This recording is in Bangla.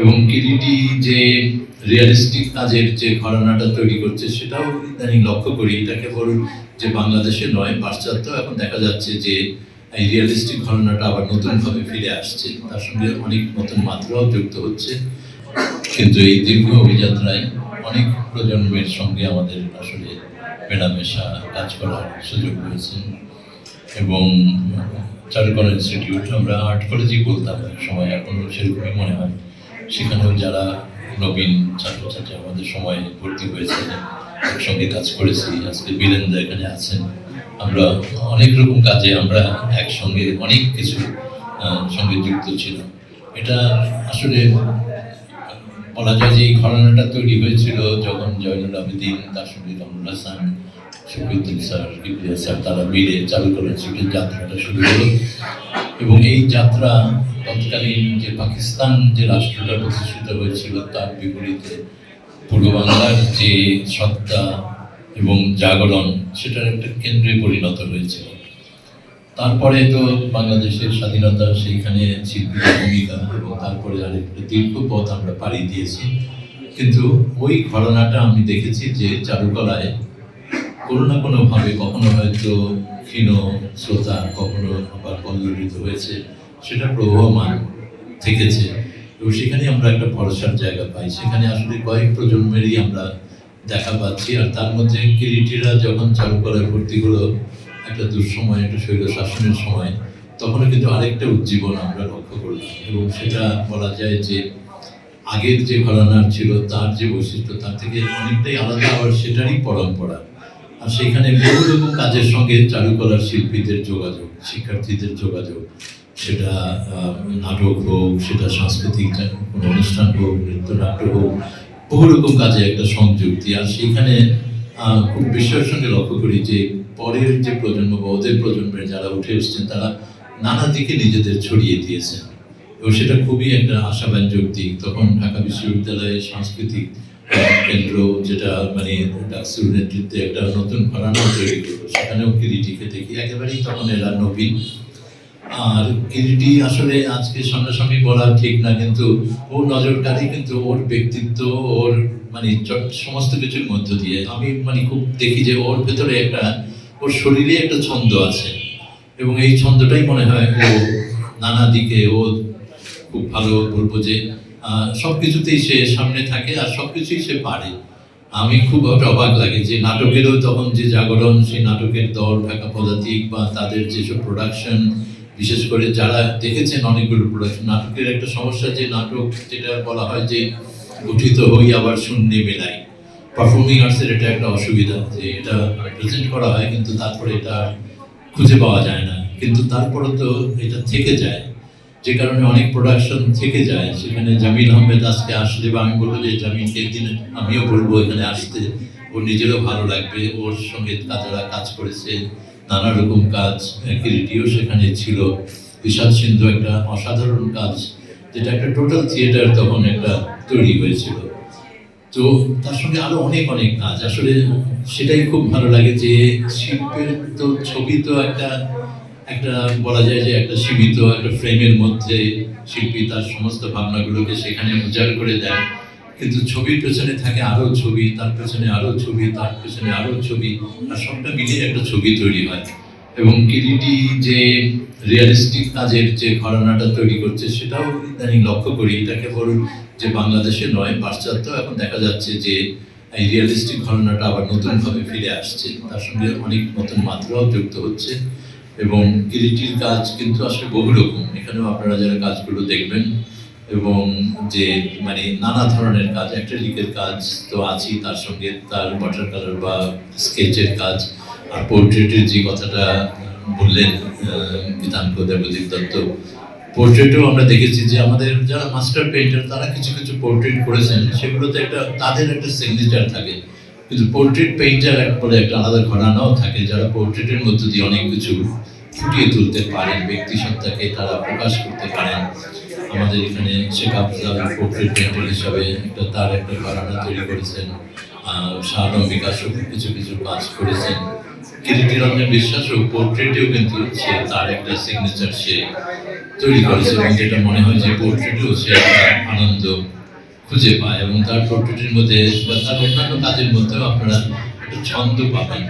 এবং কিরিটি যে রিয়েলিস্টিক কাজের যে ঘটনাটা তৈরি করছে, সেটাও ইদানিং লক্ষ্য করি। এটা কেবল যে বাংলাদেশে নয়, পাশ্চাত্য। এখন দেখা যাচ্ছে যে এই রিয়েলিস্টিক ঘটনাটা আবার নতুনভাবে ফিরে আসছে। তার সঙ্গে অনেক নতুন মাত্রাও যুক্ত হচ্ছে। কিন্তু এই দীর্ঘ অভিযাত্রায় অনেক প্রজন্মের সঙ্গে আমাদের আসলে মেলামেশা, কাজ করার সুযোগ হয়েছে এবং চারুকলা ইনস্টিটিউট, আমরা আর্ট কলেজই বলতাম, এক সময় এখনও সেরকমই মনে হয়। সেখানেও যারা নবীন ছাত্রছাত্রী আমাদের সময় ভর্তি হয়েছে একসঙ্গে কাজ করেছি, আজকে বীরেন্দ্র এখানে আছেন। আমরা অনেক রকম কাজে আমরা একসঙ্গে অনেক কিছু সঙ্গে যুক্ত ছিলাম। এটা আসলে বলা যায় যে এই ঘটনাটা তৈরি হয়েছিল যখন জয়নুল আবেদিন তার সঙ্গে কামরুল হাসান শফিউদ্দিন স্যার, কিবরিয়া স্যার, তারা মিলে চালু করেন যাত্রাটা শুরু হলো। এবং এই যাত্রা তৎকালীন যে পাকিস্তান যে রাষ্ট্রটা প্রতিষ্ঠিত হয়েছিল, তার বিপরীতে পূর্ব বাংলার যে সত্তা এবং জাগরণ, সেটার একটা কেন্দ্রে পরিণত হয়েছিল। তারপরে তো বাংলাদেশের স্বাধীনতা, সেইখানে শিল্পীর ভূমিকা এবং তারপরে আরেকটা দীর্ঘ পথ আমরা পাড়ি দিয়েছি। কিন্তু ওই ঘটনাটা আমি দেখেছি যে চারুকলায় কোনো না কোনোভাবে কখনো হয়তো ক্ষীণ শ্রোতা, কখনো আবার পল্লবিত হয়েছে, সেটা প্রবহমান থেকেছে। এবং সেখানে আমরা একটা ভরসার জায়গা পাই। সেখানে আসলে কয়েক প্রজন্মেরই আমরা দেখা পাচ্ছি। আর তার মধ্যে কিরিটিরা যখন চারুকলায় ভর্তি হলো, একটা দুঃসময়, একটা শৈল শাসনের সময়, তখনও কিন্তু আরেকটা উজ্জীবন আমরা লক্ষ্য করলাম। এবং সেটা বলা যায় যে, আগের যে ঘরানা ছিল, তার যে বৈশিষ্ট্য, তার থেকে অনেকটাই আলাদা, আবার সেটারই পরম্পরা। আর সেখানে বহু রকম কাজের সঙ্গে চারুকলার শিল্পীদের যোগাযোগ, শিক্ষার্থীদের যোগাযোগ, সেটা নাটক হোক, সেটা সাংস্কৃতিক কোনো অনুষ্ঠান হোক, নৃত্যনাট্য হোক, বহু রকম কাজে একটা সংযুক্তি। আর সেখানে খুব বিস্ময়ের সঙ্গে লক্ষ্য করি যে পরের যে প্রজন্ম বা ওদের প্রজন্মের যারা উঠে এসছেন, তারা নানা দিকে নিজেদের ছড়িয়ে দিয়েছেন। এবং সেটা খুবই একটা আশাব্যঞ্জক দিক। তখন ঢাকা বিশ্ববিদ্যালয়ে সাংস্কৃতিক কেন্দ্র যেটা মানে ডাকসুর নেতৃত্বে একটা নতুন ঘরানা তৈরি করল সেখানেও কিরিটিকে দেখি একেবারেই তখন এরা নবীন আর কিরিটি আসলে আজকে সামনাসামনি বলা ঠিক না কিন্তু ও নজরকারী কিন্তু ওর ব্যক্তিত্ব ওর মানে সমস্ত কিছুর মধ্য দিয়ে আমি মানে খুব দেখি যে ওর ভেতরে একটা ওর শরীরে একটা ছন্দ আছে এবং এই ছন্দটাই মনে হয় ও নানা দিকে ও খুব ভালো বলব যে আহ, সবকিছুতেই সে সামনে থাকে আর সব কিছুই সে পারে। আমি খুব অবাক লাগে যে নাটকেরও তখন যে জাগরণ সেই নাটকের দল ঢাকা পদাতিক বা তাদের যেসব প্রোডাকশন বিশেষ করে যারা দেখেছেন অনেকগুলো প্রোডাকশন নাটকের একটা সমস্যা যে নাটক যেটা বলা হয় যে গঠিত হই আবার শূন্যে মেলাই। পারফর্মিং আর্টসের এটা একটা অসুবিধা যে এটা প্রেজেন্ট করা হয় কিন্তু তারপরে এটা খুঁজে পাওয়া যায় না। কিন্তু তারপরে তো এটা থেকে যায়। যে কারণে অনেক প্রোডাকশন থেকে যায়। সেখানে জামিল আহমেদ আজকে আসলে বা আমি বলব যে জামিলকে একদিন আমিও বলব, এখানে আসতে। ওর নিজেরও ভালো লাগবে। ওর সঙ্গে কাজেরা কাজ করেছে, নানা রকম কাজ কিরিটিও সেখানে ছিল। বিষাদ সিন্ধু একটা অসাধারণ কাজ, যেটা একটা টোটাল থিয়েটার তখন একটা তৈরি হয়েছিল। তো তার সঙ্গে আরও অনেক অনেক কাজ। আসলে সেটাই খুব ভালো লাগে যে শিল্পের তো ছবি তো একটা একটা বলা যায় যে একটা সীমিত, একটা ফ্রেমের মধ্যে শিল্পী তার সমস্ত ভাবনাগুলোকে সেখানে উজাড় করে দেয়। কিন্তু ছবির পেছনে থাকে আরও ছবি, তার পেছনে আরও ছবি, তার পেছনে আরও ছবি, আর সবটা মিলিয়ে একটা ছবি তৈরি হয়। এবং কিরিটি যে রিয়েলিস্টিক কাজের যে ঘটনাটা তৈরি করছে, সেটাও ইদানিং লক্ষ্য করি। এটা কেবল যে বাংলাদেশে নয়, পাশ্চাত্য, এখন দেখা যাচ্ছে যে এই রিয়েলিস্টিক ঘটনাটা আবার নতুনভাবে ফিরে আসছে। তার সঙ্গে অনেক নতুন মাত্রাও যুক্ত হচ্ছে। এবং কিরিটির কাজ কিন্তু আসলে বহু রকম। এখানেও আপনারা যারা কাজগুলো দেখবেন এবং যে মানে নানা ধরনের কাজ, অ্যাক্রেলিকের কাজ তো আছেই, তার সঙ্গে তার ওয়াটার কালার বা স্কেচের কাজ। আর পোর্ট্রেটের যে কথাটা বললেন বিধানক দেবদীপ দত্ত পোর্ট্রেটও আমরা দেখেছি যে আমাদের যারা মাস্টার পেইন্টার তারা কিছু কিছু পোর্ট্রেট করেছেন। সেগুলোতে একটা, তাদের একটা সিগনেচার থাকে। কিন্তু পোর্ট্রেট পেইন্টার বলে একটা আলাদা ঘরানাও থাকে, যারা পোর্ট্রেটের মধ্যে দিয়ে অনেক কিছু ফুটিয়ে তুলতে পারেন, ব্যক্তি সত্তাকে তারা প্রকাশ করতে পারেন। আমাদের এখানে শেখ আফজাল পোর্ট্রেট পেইন্টার হিসাবে একটা তার একটা ঘরানা তৈরি করেছেন আলম বিকাশও কিছু কিছু কাজ করেছেন। কীর্তি রঞ্জন বিশ্বাসও পোর্ট্রেটেও কিন্তু সে তার একটা সিগনেচার সে তৈরি করেছে এবং যেটা মনে হয় যে পোর্ট্রেটেও সে আনন্দ খুঁজে পায় এবং তার পোর্ট্রেটের মধ্যে বা তার অন্যান্য কাজের মধ্যেও আপনারা একটা ছন্দ পাবেন।